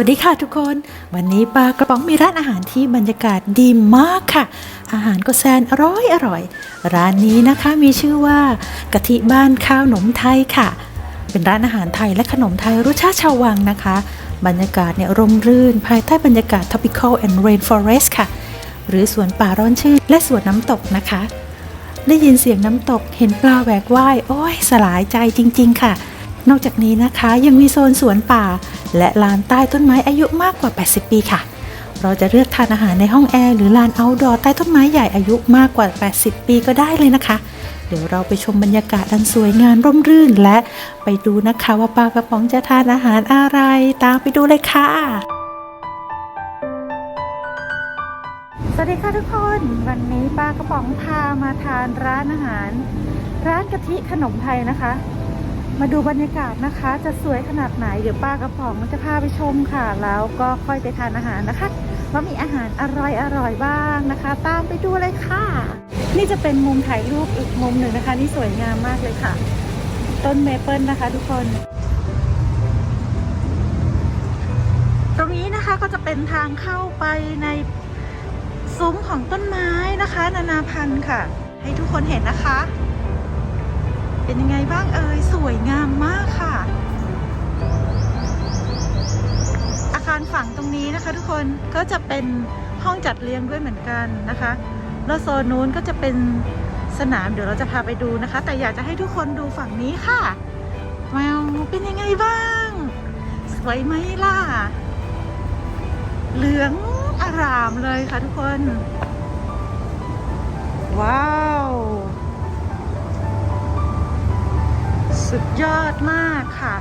วัสดีค่ะทุกคน วันนี้ปลากระป๋องมีร้านอาหารที่บรรยากาศดีมากค่ะ อาหารก็แสนอร่อยอร่อย ร้านนี้นะคะมีชื่อว่ากะทิบ้านข้าวหนมไทยค่ะ เป็นร้านอาหารไทยและขนมไทยรสชาติชาววังนะคะ บรรยากาศเนี่ยร่มรื่น ภายใต้บรรยากาศ tropical and rainforest ค่ะ หรือสวนป่าร้อนชื้นและสวนน้ำตกนะคะ ได้ยินเสียงน้ำตกเห็นปลาแหวกว่ายโอ้ยสลายใจจริง ๆ ค่ะ นอกจากนี้นะคะยังมีโซนสวนป่า และลานใต้ต้นไม้อายุมากกว่า 80 ปีค่ะ เราจะเลือกทานอาหารในห้องแอร์หรือลานเอาท์ดอร์ใต้ต้นไม้ใหญ่อายุมากกว่า 80 ปีก็ได้เลยนะคะ เดี๋ยวเราไปชมบรรยากาศอันสวยงามร่มรื่น และไปดูนะคะว่าปลากระป๋องจะทานอาหารอะไร ตามไปดูเลยค่ะ สวัสดีค่ะทุกคน วันนี้ปลากระป๋องพามาทานร้านอาหาร ร้านกะทิขนมไทยนะคะ มาดูบรรยากาศนะคะ จะสวยขนาดไหน เดี๋ยวป้ากระป๋องจะพาไปชมค่ะ แล้วก็ค่อยไปทานอาหารนะคะว่ามีอาหารอร่อยอร่อยๆบ้างนะคะ ตามไปดูเลยค่ะ นี่จะเป็นมุมถ่ายรูปอีกมุมหนึ่งนะคะ นี่สวยงามมากเลยค่ะ ต้นเมเปิลนะคะ ทุกคน ตรงนี้นะคะก็จะเป็นทางเข้าไปในซุ้มของต้นไม้นะคะ นานาพันธุ์ค่ะ ให้ทุกคนเห็นนะคะ เป็นยังไงบ้างเอ่ยสวยงามมากค่ะ อาคารฝั่งตรงนี้นะคะ ทุกคนก็จะเป็นห้องจัดเลี้ยงด้วยเหมือนกันนะคะแล้วโซนนู้นก็จะเป็นสนามเดี๋ยวเราจะพาไปดูนะคะ แต่อยากจะให้ทุกคนดูฝั่งนี้ค่ะแววเป็นยังไงบ้าง สวยไหมล่ะ เหลืองอารามเลยค่ะทุกคน ว้าว สุดยอดมากค่ะ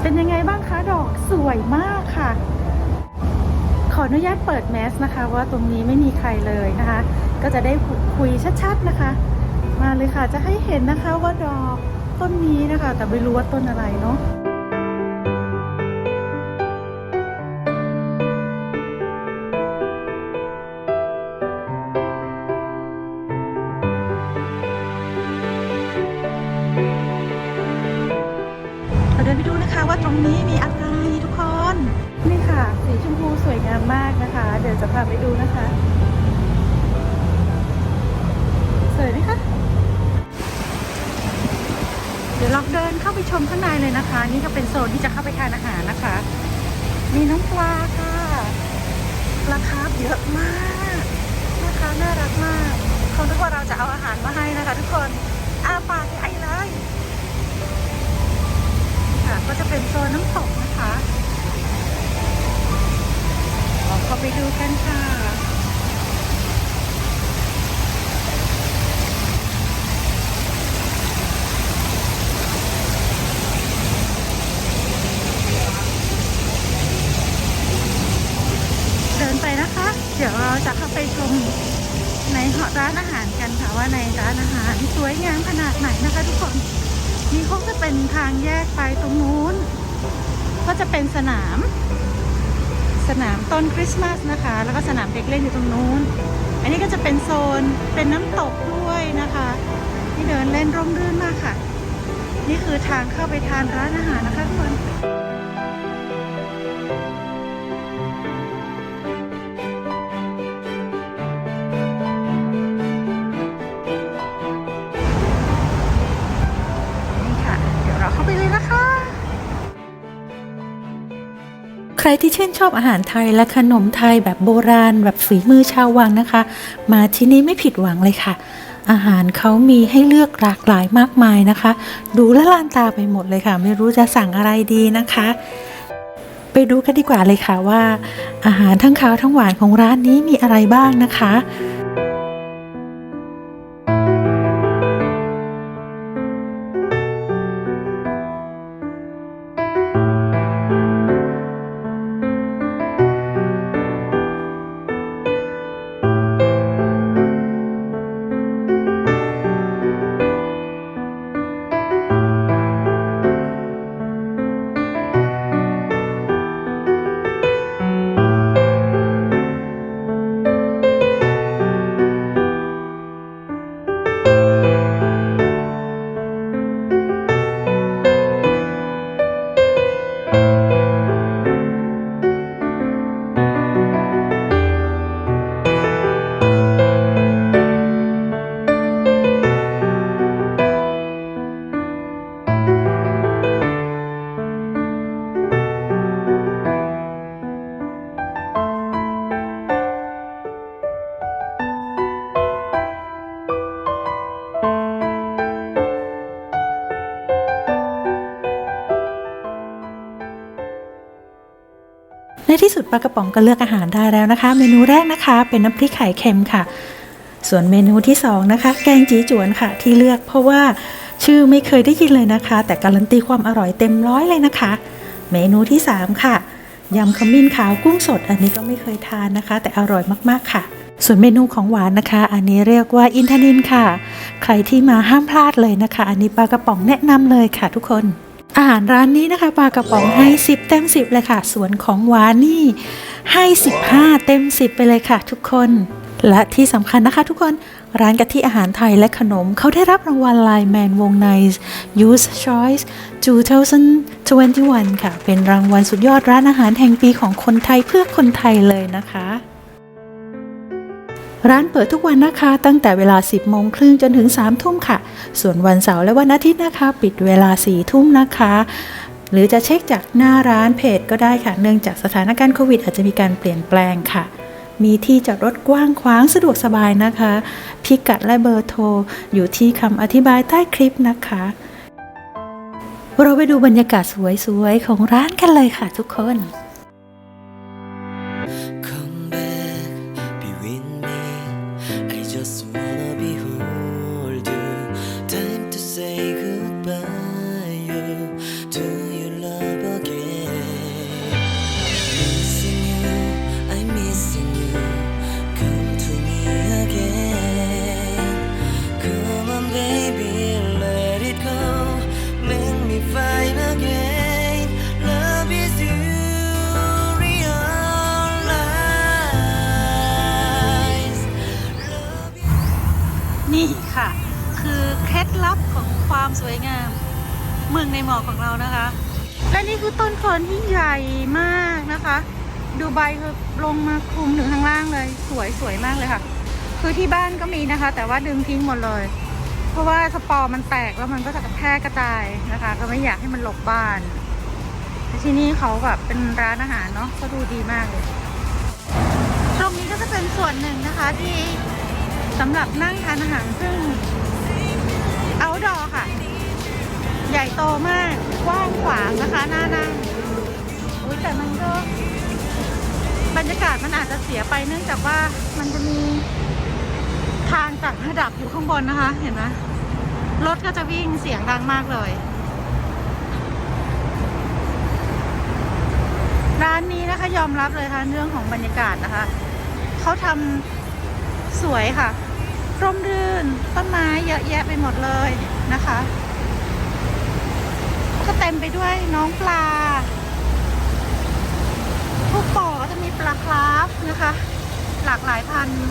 เป็นยังไงบ้างคะดอกสวยมากค่ะ ขออนุญาตเปิดแมสนะคะ ว่าตรงนี้ไม่มีใครเลยนะคะ ก็จะได้คุยชัดๆนะคะ มาเลยค่ะจะให้เห็นนะคะว่าดอกต้นนี้นะคะ แต่ไม่รู้ว่าต้นอะไรเนาะ ว่าตรงนี้มีอะไรทุกคน นี่ค่ะ สีชมพูสวยงามมากนะคะ เดี๋ยวจะพาไปดูนะคะ สวยไหมคะ เดี๋ยวเราเดินเข้าไปชมข้างในเลยนะคะ นี่ก็เป็นโซนที่จะเข้าไปทานอาหารนะคะ มีน้องปลาค่ะปลาคาร์ฟเยอะมากนะคะน่ารักมากเขาคิดว่าเราจะเอาอาหารมาให้นะคะ ทุกคนอาปากใหญ่เลย ค่ะ ก็จะเป็นโซนน้ำตกนะคะลองเข้าไปดูกันค่ะเดินไปนะคะเดี๋ยวเราจะเข้าไปชมในหอร้านอาหารกันค่ะว่าในร้านอาหารสวยงามขนาดไหนนะคะทุกคน นี่คงจะเป็นทางแยกไปตรงนู้น ก็จะเป็นสนาม สนามต้นคริสต์มาสนะคะ แล้วก็สนามเด็กเล่นอยู่ตรงนู้น อันนี้ก็จะเป็นโซนเป็นน้ำตกด้วยนะคะที่เดินเล่นร่มรื่นมากค่ะ นี่คือทางเข้าไปทานร้านอาหารนะคะทุกคน ใครที่ชื่นชอบอาหารไทยและขนมไทยแบบโบราณ แบบฝีมือชาววังนะคะ มาที่นี่ไม่ผิดหวังเลยค่ะ อาหารเขามีให้เลือกหลากหลายมากมายนะคะ ดูละลานตาไปหมดเลยค่ะ ไม่รู้จะสั่งอะไรดีนะคะ ไปดูกันดีกว่าเลยค่ะว่า อาหารทั้งขาวทั้งหวานของร้านนี้มีอะไรบ้างนะคะ ที่สุดปลากระป๋องก็เลือกอาหารได้แล้วนะคะ เมนูแรกนะคะ เป็นน้ำพริกไข่เค็มค่ะ ส่วนเมนูที่สองนะคะ แกงจีจวนค่ะ ที่เลือกเพราะว่าชื่อไม่เคยได้ยินเลยนะคะ แต่การันตีความอร่อยเต็มร้อยเลยนะคะ เมนูที่สามค่ะยำขมิ้นขาวกุ้งสด อันนี้ก็ไม่เคยทานนะคะ แต่อร่อยมากๆค่ะ ส่วนเมนูของหวานนะคะ อันนี้เรียกว่าอินทนินค่ะ ใครที่มาห้ามพลาดเลยนะคะ อันนี้ปลากระป๋องแนะนำเลยค่ะทุกคน อาหารร้านนี้นะคะปลากระป๋องให้ 10 เต็ม 10 เลยค่ะ ส่วนของหวานนี่ให้ 15 เต็ม 10 ไปเลยค่ะ ทุกคน และที่สำคัญนะคะ ทุกคนร้านกะทิอาหารไทยและขนม เขาได้รับรางวัลไลแมนวงใน Youth Choice 2021 ค่ะ เป็นรางวัลสุดยอดร้านอาหารแห่งปีของคนไทยเพื่อคนไทยเลยนะคะ ร้านเปิดทุกวันนะคะ ตั้งแต่เวลา 10 โมงครึ่งจนถึง 3 ทุ่มค่ะ ส่วนวันเสาร์และวันอาทิตย์นะคะ ปิดเวลา 4 ทุ่มนะคะ หรือจะเช็คจากหน้าร้านเพจก็ได้ค่ะ เนื่องจากสถานการณ์โควิด อาจจะมีการเปลี่ยนแปลงค่ะ มีที่จอดรถกว้างขวางสะดวกสบายนะคะ พิกัดและเบอร์โทร อยู่ที่คำอธิบายใต้คลิปนะคะ เราไปดูบรรยากาศสวยๆของร้านกันเลยค่ะทุกคน ค่ะ คือเคล็ดลับของความสวยงาม เมืองในหมอกของเรานะคะ และนี่คือต้นเฟิร์นที่ใหญ่มากนะคะ ดูใบคือลงมาคลุมถึงข้างล่างเลย สวยสวยมากเลยค่ะ คือที่บ้านก็มีนะคะ แต่ว่าดึงทิ้งหมดเลย เพราะว่าสปอร์มันแตกแล้วมันก็จะแพร่กระจายนะคะ ก็ไม่อยากให้มันหลบบ้านแต่ที่นี่เขาแบบเป็นร้านอาหารเนาะก็ดูดีมากเลย ตรงนี้ก็จะเป็นส่วนหนึ่งนะคะที่ สำหรับนั่งทานอาหารซึ่ง outdoor ค่ะ ใหญ่โตมากกว้างขวางนะคะหน้านั่งอุ้ยแต่มันก็บรรยากาศมันอาจจะเสียไปเนื่องจากว่ามันจะมีทางจัดระดับอยู่ข้างบนนะคะ เห็นไหมรถก็จะวิ่งเสียงดังมากเลย ร้านนี้นะคะยอมรับเลยค่ะเรื่องของบรรยากาศนะคะ เขาทำ สวยค่ะ ร่มรื่น ต้นไม้เยอะแยะไปหมดเลยนะคะ ก็เต็มไปด้วยน้องปลา ทุกบ่อก็จะมีปลาคราฟนะคะ หลากหลายพันธุ์